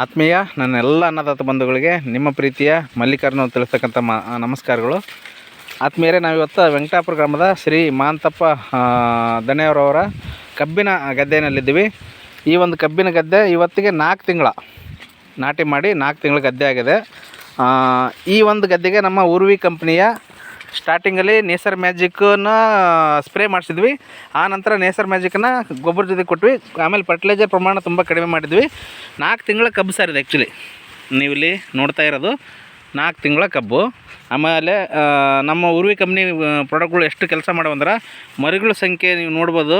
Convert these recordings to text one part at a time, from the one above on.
ಆತ್ಮೀಯ, ನನ್ನ ಎಲ್ಲ ಅನ್ನದಾತ ಬಂಧುಗಳಿಗೆ ನಿಮ್ಮ ಪ್ರೀತಿಯ ಮಲ್ಲಿಕಾರ್ಜುನ ತಿಳಿಸ್ತಕ್ಕಂಥ ಮ ನಮಸ್ಕಾರಗಳು. ಆತ್ಮೀಯರೇ, ನಾವಿವತ್ತು ವೆಂಕಟಾಪುರ ಗ್ರಾಮದ ಶ್ರೀ ಮಾಂತಪ್ಪ ದಣೆಯವರವರ ಕಬ್ಬಿನ ಗದ್ದೆಯಲ್ಲಿದ್ದೀವಿ. ಈ ಒಂದು ಕಬ್ಬಿನ ಗದ್ದೆ ಇವತ್ತಿಗೆ ನಾಲ್ಕು ತಿಂಗಳ ನಾಟಿ ಮಾಡಿ ನಾಲ್ಕು ತಿಂಗಳ ಗದ್ದೆ ಆಗಿದೆ. ಈ ಒಂದು ಗದ್ದೆಗೆ ನಮ್ಮ ಉರ್ವಿ ಕಂಪ್ನಿಯ ಸ್ಟಾರ್ಟಿಂಗಲ್ಲಿ ನೇಸರ್ ಮ್ಯಾಜಿಕ್ನ ಸ್ಪ್ರೇ ಮಾಡಿಸಿದ್ವಿ. ಆ ನಂತರ ನೇಸರ್ ಮ್ಯಾಜಿಕ್ನ ಗೊಬ್ಬರ ಜೊತೆ ಕೊಟ್ವಿ. ಆಮೇಲೆ ಫರ್ಟಿಲೈಸರ್ ಪ್ರಮಾಣ ತುಂಬ ಕಡಿಮೆ ಮಾಡಿದ್ವಿ. ನಾಲ್ಕು ತಿಂಗಳ ಕಬ್ಬು ಸರ್ ಇದೆ ಆ್ಯಕ್ಚುಲಿ ನೀವಿಲ್ಲಿ ನೋಡ್ತಾ ಇರೋದು ನಾಲ್ಕು ತಿಂಗಳ ಕಬ್ಬು. ಆಮೇಲೆ ನಮ್ಮ ಉರ್ವಿ ಕಂಪ್ನಿ ಪ್ರಾಡಕ್ಟ್ಗಳು ಎಷ್ಟು ಕೆಲಸ ಮಾಡವಂದ್ರೆ ಮರಿಗಳ ಸಂಖ್ಯೆ ನೀವು ನೋಡ್ಬೋದು.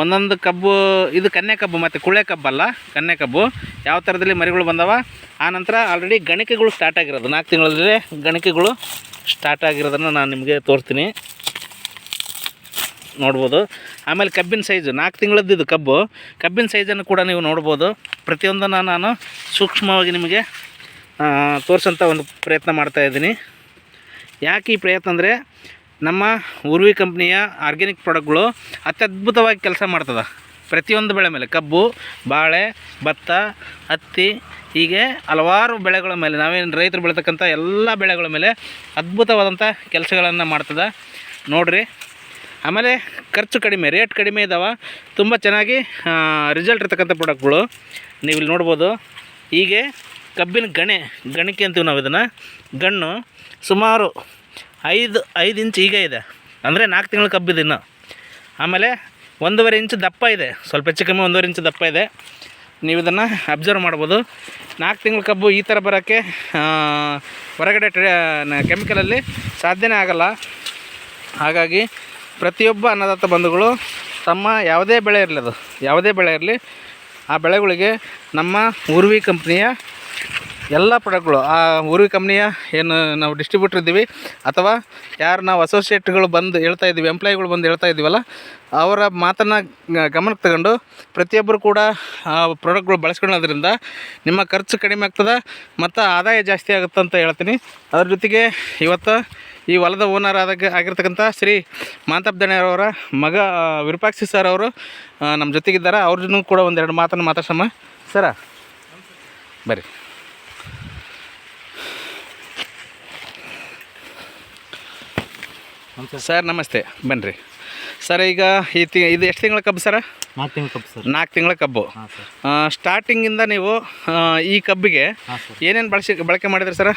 ಒಂದೊಂದು ಕಬ್ಬು, ಇದು ಕನ್ಯಾ ಕಬ್ಬು ಮತ್ತು ಕುಳೆ ಕಬ್ಬಲ್ಲ ಕನ್ಯಾ ಕಬ್ಬು. ಯಾವ ಥರದಲ್ಲಿ ಮರಿಗಳು ಬಂದವ? ಆ ನಂತರ ಆಲ್ರೆಡಿ ಗಣಿಕೆಗಳು ಸ್ಟಾರ್ಟ್ ಆಗಿರೋದು. ನಾಲ್ಕು ತಿಂಗಳಲ್ಲಿ ಗಣಿಕೆಗಳು ಸ್ಟಾರ್ಟ್ ಆಗಿರೋದನ್ನು ನಾನು ನಿಮಗೆ ತೋರಿಸ್ತೀನಿ. ನೋಡ್ಬೋದು. ಆಮೇಲೆ ಕಬ್ಬಿನ ಸೈಜು ನಾಲ್ಕು ತಿಂಗಳದ್ದು ಇದು ಕಬ್ಬು. ಕಬ್ಬಿನ ಸೈಜನ್ನು ಕೂಡ ನೀವು ನೋಡ್ಬೋದು. ಪ್ರತಿಯೊಂದನ್ನು ನಾನು ಸೂಕ್ಷ್ಮವಾಗಿ ನಿಮಗೆ ತೋರಿಸೋಂಥ ಒಂದು ಪ್ರಯತ್ನ ಮಾಡ್ತಾಯಿದ್ದೀನಿ ಯಾಕೆ ಈ ಪ್ರಯತ್ನ ಅಂದರೆ ನಮ್ಮ ಉರ್ವಿ ಕಂಪ್ನಿಯ ಆರ್ಗ್ಯಾನಿಕ್ ಪ್ರಾಡಕ್ಟ್ಗಳು ಅತ್ಯದ್ಭುತವಾಗಿ ಕೆಲಸ ಮಾಡ್ತದೆ. ಪ್ರತಿಯೊಂದು ಬೆಳೆ ಮೇಲೆ ಕಬ್ಬು, ಬಾಳೆ, ಭತ್ತ, ಹತ್ತಿ ಹೀಗೆ ಹಲವಾರು ಬೆಳೆಗಳ ಮೇಲೆ ನಾವೇನು ರೈತರು ಬೆಳೀತಕ್ಕಂಥ ಎಲ್ಲ ಬೆಳೆಗಳ ಮೇಲೆ ಅದ್ಭುತವಾದಂಥ ಕೆಲಸಗಳನ್ನು ಮಾಡ್ತದೆ. ನೋಡಿರಿ, ಆಮೇಲೆ ಖರ್ಚು ಕಡಿಮೆ, ರೇಟ್ ಕಡಿಮೆ ಇದ್ದಾವೆ ತುಂಬ ಚೆನ್ನಾಗಿ ರಿಸಲ್ಟ್ ಇರ್ತಕ್ಕಂಥ ಪ್ರಾಡಕ್ಟ್ಗಳು ನೀವು ಇಲ್ಲಿ ನೋಡ್ಬೋದು. ಹೀಗೆ ಕಬ್ಬಿನ ಗಣೆ, ಗಣಿಕೆ ಅಂತೀವಿ ನಾವು ಇದನ್ನು ಗಣ್ಣು ಸುಮಾರು ಐದು ಐದು ಇಂಚ್ ಈಗ ಇದೆ. ಅಂದರೆ ನಾಲ್ಕು ತಿಂಗಳ ಕಬ್ಬಿದೆ ಇನ್ನು. ಆಮೇಲೆ ಒಂದೂವರೆ ಇಂಚು ದಪ್ಪ ಇದೆ. ಸ್ವಲ್ಪ ಹೆಚ್ಚು ಕಮ್ಮಿ ಒಂದೂವರೆ ಇಂಚು ದಪ್ಪ ಇದೆ. ನೀವು ಇದನ್ನು ಅಬ್ಸರ್ವ್ ಮಾಡ್ಬೋದು. ನಾಲ್ಕು ತಿಂಗಳ ಕಬ್ಬು ಈ ಥರ ಬರೋಕ್ಕೆ ಹೊರಗಡೆ ಕೆಮಿಕಲಲ್ಲಿ ಸಾಧ್ಯನೇ ಆಗಲ್ಲ. ಹಾಗಾಗಿ ಪ್ರತಿಯೊಬ್ಬ ಅನ್ನದಾತ ಬಂಧುಗಳು ತಮ್ಮ ಯಾವುದೇ ಬೆಳೆ ಇರಲಿ ಅದು. ಯಾವುದೇ ಬೆಳೆ ಇರಲಿ, ಆ ಬೆಳೆಗಳಿಗೆ ನಮ್ಮ ಉರ್ವಿ ಕಂಪ್ನಿಯ ಎಲ್ಲ ಪ್ರಾಡಕ್ಟ್ಗಳು. ಆ ಊರಿ ಕಂಪ್ನಿಯ ಏನು ನಾವು ಡಿಸ್ಟ್ರಿಬ್ಯೂಟ್ರ್ ಇದ್ದೀವಿ. ಅಥವಾ ಯಾರು ನಾವು ಅಸೋಸಿಯೇಟ್ಗಳು ಬಂದು ಹೇಳ್ತಾ ಇದ್ದೀವಿ ಎಂಪ್ಲಾಯಿಗಳು ಬಂದು ಹೇಳ್ತಾ ಇದ್ದೀವಲ್ಲ, ಅವರ ಮಾತನ್ನು ಗಮನಕ್ಕೆ ತಗೊಂಡು ಪ್ರತಿಯೊಬ್ಬರು ಕೂಡ ಆ ಪ್ರಾಡಕ್ಟ್ಗಳು ಬಳಸ್ಕೊಳ್ಳೋದ್ರಿಂದ ನಿಮ್ಮ ಖರ್ಚು ಕಡಿಮೆ ಆಗ್ತದೆ ಮತ್ತು ಆದಾಯ ಜಾಸ್ತಿ ಆಗುತ್ತೆ ಅಂತ ಹೇಳ್ತೀನಿ. ಅದ್ರ ಜೊತೆಗೆ ಇವತ್ತು ಈ ಹೊಲದ ಓನರ್ ಆದಾಗ ಆಗಿರ್ತಕ್ಕಂಥ ಶ್ರೀ ಮಾಂತಪ್ಪ ದಣ್ಯರವರ ಮಗ ವಿರೂಪಾಕ್ಷಿ ಸರ್ ಅವರು ನಮ್ಮ ಜೊತೆಗಿದ್ದಾರೆ. ಅವ್ರನ್ನೂ ಕೂಡ ಒಂದೆರಡು ಮಾತನ್ನು ಮಾತಾಡ್ಸಮ್ಮ. ಸರ ಬರ್ರಿ. ಸರ್ ನಮಸ್ತೆ. ಬನ್ನಿರಿ ಸರ್ ಈಗ ಈ ತಿ ಇದು ಎಷ್ಟು ತಿಂಗಳ ಕಬ್ಬು ಸರ? ನಾಲ್ಕು ತಿಂಗಳು ಕಬ್ಬು ಸರ್. ನಾಲ್ಕು ತಿಂಗಳ ಕಬ್ಬು. ಹಾಂ ಸರ್. ಸ್ಟಾರ್ಟಿಂಗಿಂದ ನೀವು ಆ, ಈ ಕಬ್ಬಿಗೆ ಹಾಂ ಸರ್. ಏನೇನು ಬಳಸಿ ಬಳಕೆ ಮಾಡಿದ್ರಿ ಸರ್?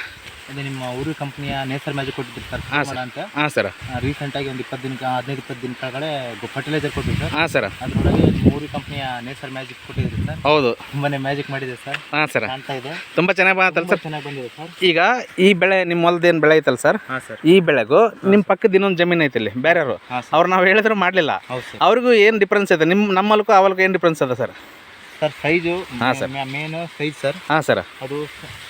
ಅದೇ ನಿಮ್ಮ ಊರು ಕಂಪ್ನಿಯ ನೇಸರ್ ಮ್ಯಾಜಿಕ್ ಕೊಟ್ಟಿದ್ದೀರಿ ಸರ್ ಹಾಂ ಮಾಡ ಅಂತ ಹಾಂ ಸರ್. ರೀಸೆಂಟಾಗಿ ಒಂದು ಇಪ್ಪತ್ತು ದಿನ ಹದಿನೈದು ಇಪ್ಪತ್ತು ದಿನ ಕೆಳಗಡೆ ಫರ್ಟಿಲೈಸರ್ ಕೊಟ್ಟಿದ್ದು ಸರ್. ಹಾಂ ಸರ್. ಅದರೊಳಗೆ ನಿಮ್ಮ ಊರು ಕಂಪ್ನಿಯ ನೇಸರ್ ಮ್ಯಾಜಿಕ್ ಕೊಟ್ಟಿದ್ದೀರಿ ಸರ್. ಹೌದು. ತುಂಬಾನೇ ಮ್ಯಾಜಿಕ್ ಮಾಡಿದೆ ಸರ್. ಹಾಂ ಸರ್. ಕಾಣ್ತಾ ಇದೆ. ತುಂಬ ಚೆನ್ನಾಗಿ ಬಂತಲ್ಲ ಸರ್? ಚೆನ್ನಾಗಿ ಬಂದಿದೆ ಸರ್. ಈಗ ಈ ಬೆಳೆ ನಿಮ್ಮ ಹೊಲದ ಏನು ಬೆಳೆ ಐತಲ್ಲ ಸರ್? ಹಾಂ ಸರ್. ಈ ಬೆಳೆಗೂ ನಿಮ್ಮ ಪಕ್ಕದ ಇನ್ನೊಂದು ಜಮೀನು ಐತಿಲ್ಲಿ ಬೇರೆಯವರು. ಹಾಂ ಸರ್. ಅವ್ರು ನಾವು ಹೇಳಿದ್ರು ಮಾಡಲಿಲ್ಲ. ಹೌದು ಸರ್. ಅವ್ರಿಗೂ ಏನು ಡಿಫ್ರೆನ್ಸ್ ಐತೆ? ನಿಮ್ಮ ನಮ್ಮ ಹೊಲಕ್ಕೂ ಅವಲ್ಕು ಏನು ಡಿಫ್ರೆನ್ಸ್ ಅದ ಸರ್ ಸರ್ ಸೈಜು ಹಾಂ ಸರ್. ಮೇನ್ ಸೈಜ್ ಸರ್ ಹಾಂ ಸರ್ ಅದು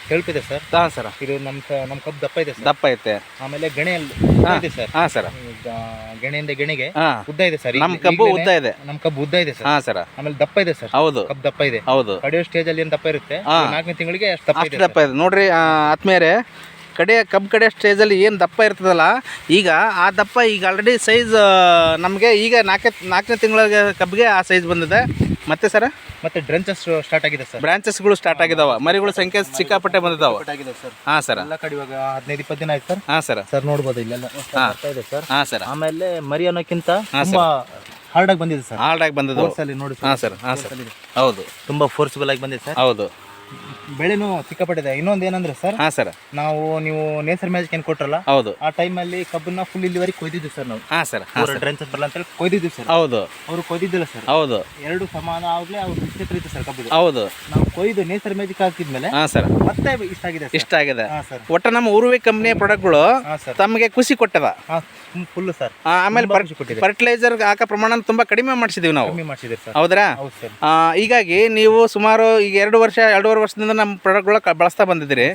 ಹೇಳ್ತಿದೆ ಸರ್ ಹಾಂ ಸರ್ ಇದು ನಮ್ಮ ನಮ್ಮ ಕಬ್ಬು ದಪ್ಪ ಇದೆ ಸರ್ ದಪ್ಪ ಐತೆ. ಆಮೇಲೆ ಗಣೆಯಲ್ಲಿ ಇದೆ ಸರ್ ಹಾಂ ಸರ್ ಗಣೆಯಿಂದ ಗಣಿಗೆ ಹಾಂ. ಉದ್ದ ಇದೆ ಸರ್ ನಮ್ಮ ಕಬ್ಬು ಉದ್ದ ಇದೆ. ನಮ್ಮ ಕಬ್ಬು ಉದ್ದ ಇದೆ ಸರ್ ಹಾಂ ಸರ್ ಆಮೇಲೆ ದಪ್ಪ ಇದೆ ಸರ್ ಹೌದು. ಕಬ್ಬು ದಪ್ಪ ಇದೆ. ಹೌದು. ಕಡಿಯೋ ಸ್ಟೇಜಲ್ಲಿ ಏನು ದಪ್ಪ ಇರುತ್ತೆ. ನಾಲ್ಕನೇ ತಿಂಗಳಿಗೆ ಅಷ್ಟು ದಪ್ಪ ಇದೆ ನೋಡ್ರಿ ಆತ್ಮೇರೆ ಆತ್ಮೀಯರೇ ಕಡೆ ಕಬ್ ಕಡೆ ಸ್ಟೇಜಲ್ಲಿ ಏನು ದಪ್ಪ ಇರ್ತದಲ್ಲ ಈಗ ಆ ದಪ್ಪ ಈಗ ಆಲ್ರೆಡಿ ಸೈಜ್ ನಮಗೆ ಈಗ ನಾಲ್ಕೇ ನಾಲ್ಕನೇ ತಿಂಗಳ ಕಬ್ಬಿಗೆ ಆ ಸೈಜ್ ಬಂದಿದೆ. ಮತ್ತೆ ಸರ್ ಮತ್ತೆ ಬ್ರಾಂಚಸ್ ಸ್ಟಾರ್ಟ್ ಆಗಿದೆ ಸರ್ ಬ್ರಾಂಚಸ್ಗಳು ಸ್ಟಾರ್ಟ್ ಆಗಿದಾವ. ಮರಿಗಳ ಸಂಖ್ಯೆ ಸಿಕ್ಕಾಪಟ್ಟೆ ಬಂದಿದಾವೆ. ಸರ್ ಹಾಂ ಸರ್ ಎಲ್ಲ ಕಡೆ ಇವಾಗ ಹದಿನೈದು ಇಪ್ಪತ್ತು ದಿನ ಆಯ್ತು ಸರ್ ಹಾಂ ಸರ್ ಸರ್ ನೋಡ್ಬೋದು ಇಲ್ಲೆಲ್ಲ ಇದೆ ಸರ್ ಹಾಂ ಸರ್ ಆಮೇಲೆ ಮರಿ ಅನ್ನೋಕ್ಕಿಂತ ತುಂಬಾ ಹಾರ್ಡ್ ಆಗಿ ಬಂದಿದೆ ಸರ್ ಹಾರ್ಡ್ ಆಗಿ ಬಂದಿದೆ ನೋಡಿ ಹಾಂ ಸರ್ ಹಾಂ ಸರ್ ಹೌದು. ತುಂಬಾ ಫೋರ್ಸ್ಫುಲ್ ಆಗಿ ಬಂದಿದೆ ಸರ್ ಹೌದು. ಬೆಳೆನೂ ಸಿಕ್ಕಾಪಟ್ಟಿದೆ. ಇನ್ನೊಂದು ಏನಂದ್ರೆ ಸರ್ ಹಾಂ ಸರ್. ನಾವು ನೀವು ನೇಸರ್ ಮ್ಯಾಜಿಕ್ ಏನು ಕೊಟ್ರಲ್ಲ ಹೌದು. ಆ ಟೈಮಲ್ಲಿ ಕಬ್ಬನ್ನ ಫುಲ್ ಇಲ್ಲಿವರೆಗೆ ಕೊಯ್ದಿದ್ವಿ ಸರ್ ನಾವು. ಹಾಂ ಸರ್ ಡ್ರೆಂಚಸ್ ಬರಲ್ಲ ಅಂತ ಹೇಳಿ ಕೊಯ್ದಿದ್ವಿ ಸರ್. ಹೌದು. ಅವರು ಕೊಯ್ದಿದ್ದಿಲ್ಲ ಸರ್. ಹೌದು. ಎರಡು ಸಮಾನ ಆಗ್ಲಿ ಅವ್ರು ಕ್ಷೇತ್ರ ಇತ್ತು ಸರ್ ಕಬ್ಬು ಹೌದು. ನಾವು ಕೊಯ್ದು ನೇಸರ್ ಮ್ಯಾಜಿಕ್ ಹಾಕಿದ್ಮೇಲೆ ಹಾಂ ಸರ್. ಮತ್ತೆ ಇಷ್ಟ ಆಗಿದೆ ಇಷ್ಟ ಆಗಿದೆ. ಹಾ ಸರ್. ಒಟ್ಟು ನಮ್ಮ ಉರುವೆ ಕಂಪ್ನಿಯ ಪ್ರಾಡಕ್ಟ್ಗಳು ತಮಗೆ ಖುಷಿ ಕೊಟ್ಟದ? Full sir. ಆಮೇಲೆ. ಫರ್ಟಿಲೈಸರ್ ಹಾಕೋ ಪ್ರಮಾಣ ತುಂಬಾ ಕಡಿಮೆ ಮಾಡಿಸಿದೀವಿ ನಾವು. ಹೌದ್ರಾ? ಹೀಗಾಗಿ ನೀವು ಸುಮಾರು ಈಗ ಎರಡು ವರ್ಷ ಎರಡೂವರೆ ವರ್ಷದಿಂದ ನಮ್ಮ ಪ್ರಾಡಕ್ಟ್ಗಳು ಬಳಸ್ತಾ ಬಂದಿದ್ದೀರಿ.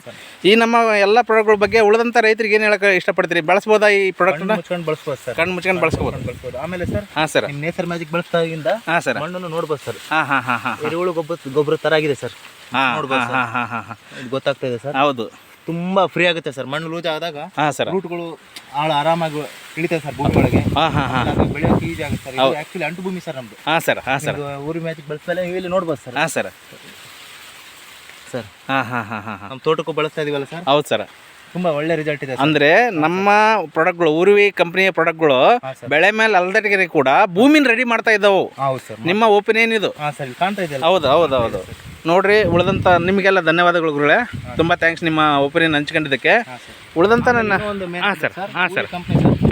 ಈ ನಮ್ಮ ಎಲ್ಲ ಪ್ರಾಡಕ್ಟ್ಗಳ ಬಗ್ಗೆ ಉಳಿದಂಥ ರೈತರಿಗೆ ಏನು ಹೇಳಕ್ಕೆ ಇಷ್ಟಪಡ್ತೀರಿ? ಬಳಸ್ಬೋದಾ ಈ ಪ್ರಾಡಕ್ಟ್ನ ಕಣ್ಣು ಮುಚ್ಕೊಂಡು ಬಳಸ್ಬೋದು ಸರ್. ಕಣ್ಣು ಮುಚ್ಕೊಂಡು ಬಳಸ್ಬೋದು. ಆಮೇಲೆ ಸರ್ ಹಾಂ ಸರ್. ನಿಮ್ಮ ನೇಸರ್ ಮ್ಯಾಜಿಕ್ ಬಳಸ್ತಾಗಿಂದ ಹಾಂ ಸರ್. ಮಣ್ಣನ್ನು ನೋಡ್ಬೋದು ಸರ್. ಹಾಂ ಹಾಂ ಹಾಂ ಹಾಂ ಎರೆಹುಳು ಗೊಬ್ಬರ ಗೊಬ್ಬರ ಥರ ಆಗಿದೆ ಸರ್. ಹಾಂ ನೋಡ್ಬೋದು ಹಾಂ ಹಾಂ ಹಾಂ ಹಾಂ. ಇದು ಗೊತ್ತಾಗ್ತಾ ಇದೆ ಸರ್. ಹೌದು. ತುಂಬಾ ಫ್ರೀ ಆಗುತ್ತೆ ಸರ್. ಮಣ್ಣು ಲೂಸ್ ಆದಾಗ ಹಾಂ ಸರ್. ರೂಟ್ಗಳು ಆಳ ಆರಾಮಾಗಿ ಇಳಿತದೆ ಸರ್ ಭೂಮಿ ಒಳಗೆ ಹಾಂ ಹಾಂ ಹಾಂ. ಅದು ಬೆಳೆಯೋಕೆ ಈಜಿ ಆಗುತ್ತೆ ಸರ್. ಆಕ್ಚುಲಿ ಅಂಟು ಭೂಮಿ ಸರ್ ನಮ್ದು. ಹಾಂ ಸರ್ ಹಾಂ ಸರ್. ಊರಿ ಮ್ಯಾಜಿಕ್ ಬಳಸ್ಮೇಲೆ ನೀವು ಇಲ್ಲಿ ನೋಡ್ಬೋದು ಸರ್. ಹಾಂ ಸರ್. ಸರ್. ಹಾಂ ಹಾಂ ಹಾಂ ನಮ್ಮ ತೋಟಕ್ಕೂ ಬಳಸ್ತಾ ಇದೀವಲ್ಲ ಸರ್? ಹೌದು ಸರ್. ತುಂಬಾ ಒಳ್ಳೆ ರಿಸಲ್ಟ್ ಇದೆ ಅಂದ್ರೆ ನಮ್ಮ ಪ್ರಾಡಕ್ಟ್ಗಳು ಉರ್ವಿ ಕಂಪ್ನಿಯ ಪ್ರಾಡಕ್ಟ್ಗಳು ಪ್ರಾಡಕ್ಟ್ ಬೆಳೆ ಮೇಲೆ ಅಲ್ದಟಗಿರಿ ಕೂಡ ಭೂಮಿನ ರೆಡಿ ಮಾಡ್ತಾ ಇದ್ದಾವೆ. ಹೌದು ಸರ್. ನಿಮ್ಮ ಒಪಿನಿಯನ್ ಇದು? ಹೌದು ಹೌದು ಹೌದು. ನೋಡ್ರಿ ಉಳಿದಂತ ನಿಮಗೆಲ್ಲ ಧನ್ಯವಾದಗಳು ಗುರುಳೆ ತುಂಬಾ ಥ್ಯಾಂಕ್ಸ್ ನಿಮ್ಮ ಒಪಿನಿಯನ್ ಹಂಚ್ಕೊಂಡಿದ್ದಕ್ಕೆ. ಉಳಿದಂತ ನನ್ನ ಹಾಂ ಸರ್ ಹಾಂ ಸರ್.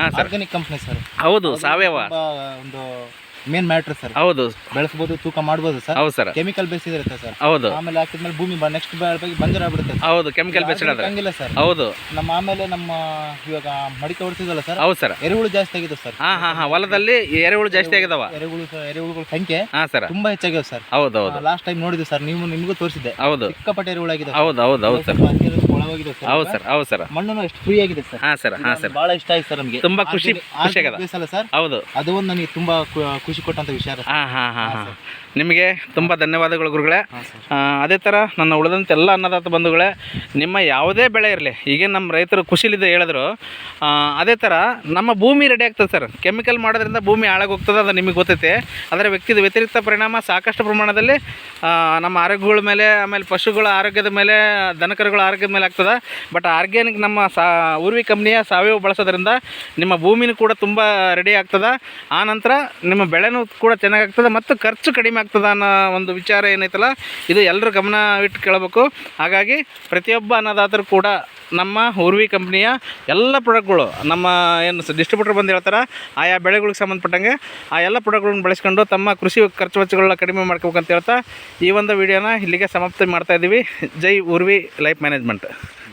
ಹಾಂ ಸರ್. Company sir. ಹೌದು ಸಾವಯವ. ಒಂದು ಮೇನ್ ಮ್ಯಾಟ್ರ್ ಸರ್ ಹೌದು. ಬೆಳೆಸಬಹುದು ತೂಕ ಮಾಡಬಹುದು ಸರ್ ಹೌದು ಸರ್ ಕೆಮಿಕಲ್ ಬೇಸ್ ಇರುತ್ತೆ ಸರ್ ಹೌದು. ಆಮೇಲೆ ಹಾಕಿದ್ಮೇಲೆ ಭೂಮಿ ನೆಕ್ಸ್ಟ್ ಬಗ್ಗೆ ಬಂಜರ್ ಆಗ್ಬಿಡುತ್ತೆ ಹೌದು ಕೆಮಿಕಲ್ ಬೇಸ್ ಹಂಗಿಲ್ಲ ಸರ್ ಹೌದು. ನಮ್ಮ ಆಮೇಲೆ ನಮ್ಮ ಇವಾಗ ಮಡಿಕೆ ಹೊಡ್ತಿದ್ವಲ್ಲ ಸರ್ ಹೌದು ಸರ್ ಎರೆಹುಳು ಜಾಸ್ತಿ ಆಗಿದೆ ಸರ್ ಹಾ ಹಾ ಹಾ. ಹೊಲದಲ್ಲಿ ಎರೆಹುಳು ಜಾಸ್ತಿ ಆಗಿದಾವ. ಎರೆಹುಳು ಎರೆಹುಳುಗಳ ಸಂಖ್ಯೆ ಹಾ ಸರ್ ತುಂಬಾ ಹೆಚ್ಚಾಗಿದೆ ಸರ್ ಹೌದು ಹೌದು. ಲಾಸ್ಟ್ ಟೈಮ್ ನೋಡಿದ್ವಿ ಸರ್ ನೀವು ನಿಮಗೂ ತೋರಿಸಿದೆ ಹೌದು. ಸಿಕ್ಕಾಪಟ್ಟೆ ಎರೆಹುಳು ಆಗಿದೆ ಹೌದು ಹೌದು ಹೌದು ಸರ್ ಒಳಗೋಗಿದೆ ಸರ್. ಹೌದು ಸರ್ ಹೌದು ಸರ್. ಮಣ್ಣು ಎಷ್ಟು ಫ್ರೀ ಆಗಿದೆ ಸರ್? ಹಾಂ ಸರ್ ಹಾಂ ಸರ್. ಬಹಳ ಇಷ್ಟ ಆಯ್ತು ಸರ್ ನಮಗೆ. ತುಂಬಾ ಖುಷಿ ಖುಷಿ ಆಗದ. ಸರ್. ಹೌದು. ಅದು ಒಂದು ನನಗೆ ತುಂಬಾ ಖುಷಿ ಕೊಟ್ಟಂತ ವಿಷಯ. ಹಾಂ ಹಾಂ ಹಾಂ ಹಾಂ ನಿಮಗೆ ತುಂಬ ಧನ್ಯವಾದಗಳು ಗುರುಗಳೇ. ಅದೇ ಥರ ನನ್ನ ಉಳಿದಂಥ ಎಲ್ಲ ಅನ್ನದಾತ ಬಂಧುಗಳೇ ನಿಮ್ಮ ಯಾವುದೇ ಬೆಳೆ ಇರಲಿ ಈಗ ನಮ್ಮ ರೈತರು ಖುಷಿಲಿದೆ ಹೇಳಿದ್ರು ಅದೇ ಥರ ನಮ್ಮ ಭೂಮಿ ರೆಡಿ ಆಗ್ತದೆ ಸರ್. ಕೆಮಿಕಲ್ ಮಾಡೋದ್ರಿಂದ ಭೂಮಿ ಹಾಳಾಗೋಗ್ತದೆ ಅದು ನಿಮಗೆ ಗೊತ್ತೈತೆ. ಅದರ ವ್ಯಕ್ತಿದ ವ್ಯತಿರಿಕ್ತ ಪರಿಣಾಮ ಸಾಕಷ್ಟು ಪ್ರಮಾಣದಲ್ಲಿ ನಮ್ಮ ಆರೋಗ್ಯಗಳ ಮೇಲೆ ಆಮೇಲೆ ಪಶುಗಳ ಆರೋಗ್ಯದ ಮೇಲೆ ದನಕರುಗಳ ಆರೋಗ್ಯದ ಮೇಲೆ ಆಗ್ತದೆ. ಬಟ್ ಆರ್ಗ್ಯಾನಿಕ್ ನಮ್ಮ ಸಾ, ಊರ್ವಿ ಕಂಪ್ನಿಯ ಸಾವಯವ ಬಳಸೋದ್ರಿಂದ ನಿಮ್ಮ ಭೂಮಿನೂ ಕೂಡ ತುಂಬ ರೆಡಿ ಆಗ್ತದೆ. ಆ ನಂತರ ನಿಮ್ಮ ಬೆಳೆನೂ ಕೂಡ ಚೆನ್ನಾಗಾಗ್ತದೆ ಮತ್ತು ಖರ್ಚು ಕಡಿಮೆ ಆಗ್ತದೆ ಅನ್ನೋ ಒಂದು ವಿಚಾರ ಏನೈತಲ್ಲ, ಇದು ಎಲ್ಲರೂ ಗಮನ ಇಟ್ಟು ಕೇಳಬೇಕು. ಹಾಗಾಗಿ ಪ್ರತಿಯೊಬ್ಬ ಅನ್ನೋದಾದರೂ ಕೂಡ ನಮ್ಮ ಊರ್ವಿ ಕಂಪ್ನಿಯ ಎಲ್ಲ ಪ್ರಾಡಕ್ಟ್ಗಳು ನಮ್ಮ ಏನು ಡಿಸ್ಟ್ರಿಬ್ಯೂಟರ್ ಬಂದು ಹೇಳ್ತಾರೆ, ಆಯಾ ಬೆಳೆಗಳಿಗೆ ಸಂಬಂಧಪಟ್ಟಂಗೆ ಆ ಎಲ್ಲ ಪ್ರಾಡಕ್ಟ್ಗಳನ್ನ ಬಳಸ್ಕೊಂಡು ತಮ್ಮ ಕೃಷಿ ಖರ್ಚು ವೆಚ್ಚಗಳನ್ನ ಕಡಿಮೆ ಮಾಡ್ಕೋಬೇಕಂತ ಹೇಳ್ತಾ ಈ ಒಂದು ವಿಡಿಯೋನ ಇಲ್ಲಿಗೆ ಸಮಾಪ್ತಿ ಮಾಡ್ತಾ ಇದ್ದೀವಿ. ಜೈ Urvi life management.